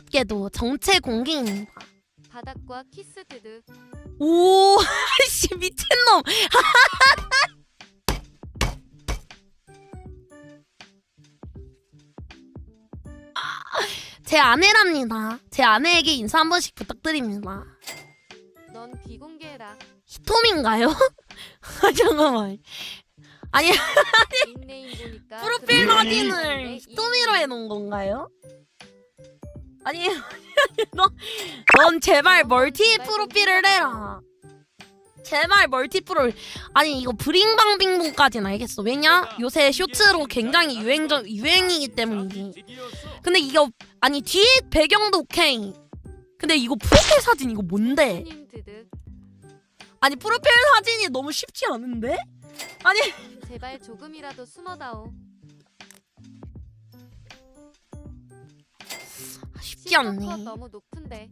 놀랍게도 정체 공개입니다. 바닥과 키스 드드 오, 씨 미친놈. 제 아내랍니다. 제 아내에게 인사 한 번씩 부탁드립니다. 넌 비공개해라 히톰인가요? 아, 잠깐만. 아니 닉네임 보니까 프로필 사진을 히톰이로 해놓은 건가요? 아니 너, 넌 제발 멀티 프로필을 해라. 제발 멀티 프로 아니 이거 브링방빙봉까지는 알겠어. 왜냐? 요새 쇼츠로 굉장히 유행적 유행이기 때문이지. 근데 이거 아니 뒤에 배경도 오케이. 근데 이거 프로필 사진 이거 뭔데? 아니 프로필 사진이 너무 쉽지 않은데? 아니 제발 조금이라도 숨어다오 쉽지 않네. 너무 높은데